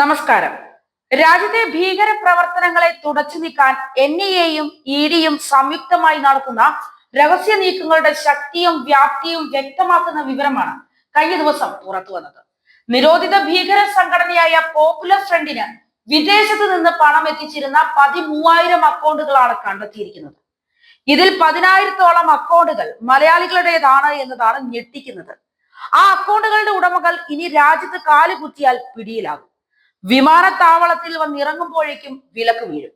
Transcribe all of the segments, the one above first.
നമസ്കാരം. രാജ്യത്തെ ഭീകര പ്രവർത്തനങ്ങളെ തുടച്ചു നീക്കാൻ എൻ ഐ എയും ഇ ഡിയും സംയുക്തമായി നടത്തുന്ന രഹസ്യ നീക്കങ്ങളുടെ ശക്തിയും വ്യാപ്തിയും വ്യക്തമാക്കുന്ന വിവരമാണ് കഴിഞ്ഞ ദിവസം പുറത്തു വന്നത്. നിരോധിത ഭീകര സംഘടനയായ പോപ്പുലർ ഫ്രണ്ടിന് വിദേശത്ത് നിന്ന് പണം എത്തിച്ചിരുന്ന പതിമൂവായിരം അക്കൗണ്ടുകളാണ് കണ്ടെത്തിയിരിക്കുന്നത്. ഇതിൽ പതിനായിരത്തോളം അക്കൗണ്ടുകൾ മലയാളികളുടേതാണ് എന്നതാണ് ഞെട്ടിക്കുന്നത്. ആ അക്കൗണ്ടുകളുടെ ഉടമകൾ ഇനി രാജ്യത്ത് കാലുകുത്തിയാൽ പിടിയിലാകും. വിമാനത്താവളത്തിൽ വന്നിറങ്ങുമ്പോഴേക്കും വിലക്ക് വീഴും.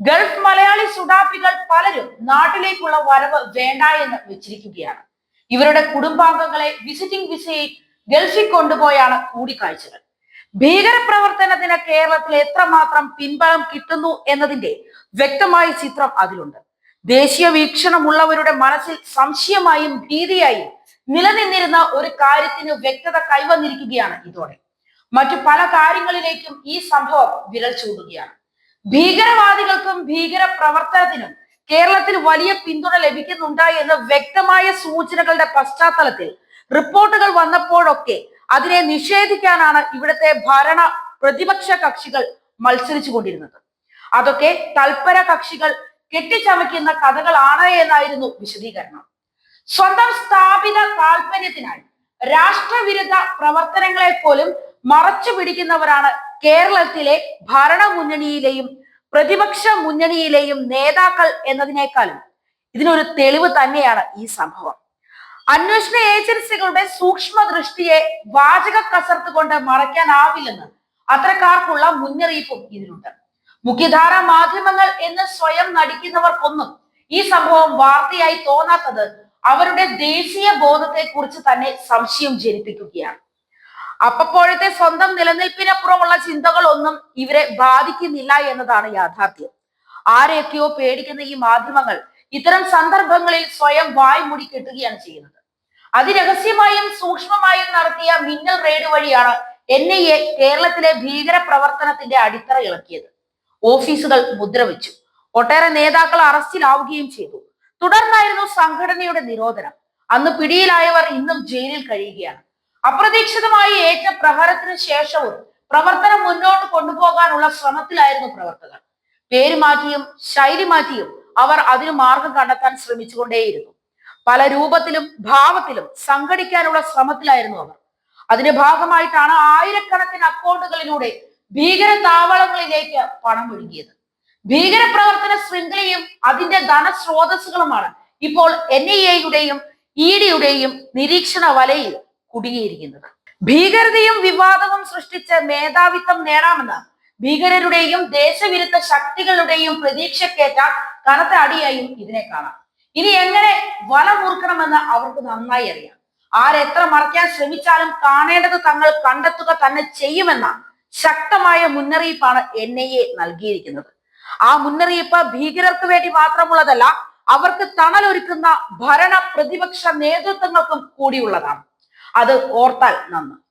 ഗൾഫ് മലയാളി സുഡാപ്പികൾ പലരും നാട്ടിലേക്കുള്ള വരവ് വേണ്ട എന്ന് വെച്ചിരിക്കുകയാണ്. ഇവരുടെ കുടുംബാംഗങ്ങളെ വിസിറ്റിംഗ് വിസയിൽ ഗൾഫിൽ കൊണ്ടുപോയാണ് കൂടിക്കാഴ്ചകൾ. ഭീകരപ്രവർത്തനത്തിന് കേരളത്തിൽ എത്രമാത്രം പിൻബലം കിട്ടുന്നു എന്നതിന്റെ വ്യക്തമായ ചിത്രം അതിലുണ്ട്. ദേശീയ വീക്ഷണമുള്ളവരുടെ മനസ്സിൽ സംശയമായും ഭീതിയായും നിലനിന്നിരുന്ന ഒരു കാര്യത്തിന് വ്യക്തത കൈവന്നിരിക്കുകയാണ് ഇതോടെ. മറ്റു പല കാര്യങ്ങളിലേക്കും ഈ സംഭവം വിരൽ ചൂടുകയാണ്. ഭീകരവാദികൾക്കും ഭീകര പ്രവർത്തനത്തിനും കേരളത്തിൽ വലിയ പിന്തുണ ലഭിക്കുന്നുണ്ട് എന്ന വ്യക്തമായ സൂചനകളുടെ പശ്ചാത്തലത്തിൽ റിപ്പോർട്ടുകൾ വന്നപ്പോഴൊക്കെ അതിനെ നിഷേധിക്കാനാണ് ഇവിടുത്തെ ഭരണ പ്രതിപക്ഷ കക്ഷികൾ മത്സരിച്ചു കൊണ്ടിരുന്നത് അതൊക്കെ തൽപര കക്ഷികൾ കെട്ടിച്ചമയ്ക്കുന്ന കഥകളാണ് എന്നായിരുന്നു വിശദീകരണം. സ്വന്തം സ്ഥാപിത താല്പര്യത്തിനായി രാഷ്ട്രവിരുദ്ധ പ്രവർത്തനങ്ങളെ പോലും മറച്ചു പിടിക്കുന്നവരാണ് കേരളത്തിലെ ഭരണമുന്നണിയിലെയും പ്രതിപക്ഷ മുന്നണിയിലെയും നേതാക്കൾ എന്നതിനേക്കാളും. ഇതിനൊരു തെളിവ് തന്നെയാണ് ഈ സംഭവം. അന്വേഷണ ഏജൻസികളുടെ സൂക്ഷ്മ ദൃഷ്ടിയെ വാചക കസർത്ത് കൊണ്ട് മറയ്ക്കാനാവില്ലെന്ന് അത്തരക്കാർക്കുള്ള മുന്നറിയിപ്പും ഇതിലുണ്ട്. മുഖ്യധാര മാധ്യമങ്ങൾ എന്ന് സ്വയം നടിക്കുന്നവർക്കൊന്നും ഈ സംഭവം വാർത്തയായി തോന്നാത്തത് അവരുടെ ദേശീയ ബോധത്തെ കുറിച്ച് തന്നെ സംശയം ജനിപ്പിക്കുകയാണ്. അപ്പപ്പോഴത്തെ സ്വന്തം നിലനിൽപ്പിനപ്പുറമുള്ള ചിന്തകളൊന്നും ഇവരെ ബാധിക്കുന്നില്ല എന്നതാണ് യാഥാർത്ഥ്യം. ആരെയൊക്കെയോ പേടിക്കുന്ന ഈ മാധ്യമങ്ങൾ ഇത്തരം സന്ദർഭങ്ങളിൽ സ്വയം വായ് മുടി കെട്ടുകയാണ് ചെയ്യുന്നത്. അതിരഹസ്യമായും സൂക്ഷ്മമായും നടത്തിയ മിന്നൽ റെയ്ഡ് വഴിയാണ് എൻ ഐ എ കേരളത്തിലെ ഭീകര പ്രവർത്തനത്തിന്റെ അടിത്തറ ഇളക്കിയത്. ഓഫീസുകൾ മുദ്രവെച്ചു. ഒട്ടേറെ നേതാക്കൾ അറസ്റ്റിലാവുകയും ചെയ്തു. തുടർന്നായിരുന്നു സംഘടനയുടെ നിരോധനം. അന്ന് പിടിയിലായവർ ഇന്നും ജയിലിൽ കഴിയുകയാണ്. അപ്രതീക്ഷിതമായി ഏറ്റ പ്രഹരത്തിന് ശേഷവും പ്രവർത്തനം മുന്നോട്ട് കൊണ്ടുപോകാനുള്ള ശ്രമത്തിലായിരുന്നു പ്രവർത്തകർ. പേര് മാറ്റിയും ശൈലി മാറ്റിയും അവർ അതിന് മാർഗം കണ്ടെത്താൻ ശ്രമിച്ചുകൊണ്ടേയിരുന്നു. പല രൂപത്തിലും ഭാവത്തിലും സംഘടിക്കാനുള്ള ശ്രമത്തിലായിരുന്നു അവർ. അതിന്റെ ഭാഗമായിട്ടാണ് ആയിരക്കണക്കിന് അക്കൗണ്ടുകളിലൂടെ ഭീകര താവളങ്ങളിലേക്ക് പണം ഒഴുകിയത് ഭീകര പ്രവർത്തന ശൃംഖലയും അതിന്റെ ധനസ്രോതസ്സുകളുമാണ് ഇപ്പോൾ എൻ ഐ എയുടെയും ഇ ഡിയുടെയും നിരീക്ഷണ വലയിൽ കുടുങ്ങിയിരിക്കുന്നത്. ഭീകരതയും വിവാദവും സൃഷ്ടിച്ച മേധാവിത്വം നേടാമെന്ന് ഭീകരരുടെയും ദേശവിരുദ്ധ ശക്തികളുടെയും പ്രതീക്ഷക്കേറ്റ കനത്ത അടിയായും ഇതിനെ കാണാം. ഇനി എങ്ങനെ വല മുറുക്കണമെന്ന് അവർക്ക് നന്നായി അറിയാം. ആരെത്ര മറയ്ക്കാൻ ശ്രമിച്ചാലും കാണേണ്ടത് തങ്ങൾ കണ്ടെത്തുക തന്നെ ചെയ്യുമെന്ന ശക്തമായ മുന്നറിയിപ്പാണ് എൻ ഐ എ നൽകിയിരിക്കുന്നത്. ആ മുന്നറിയിപ്പ് ഭീകരർക്ക് വേണ്ടി മാത്രമുള്ളതല്ല അവർക്ക് തണലൊരുക്കുന്ന ഭരണ പ്രതിപക്ഷ നേതൃത്വങ്ങൾക്കും കൂടിയുള്ളതാണ്. അത് ഓർത്താൽ നന്ന്.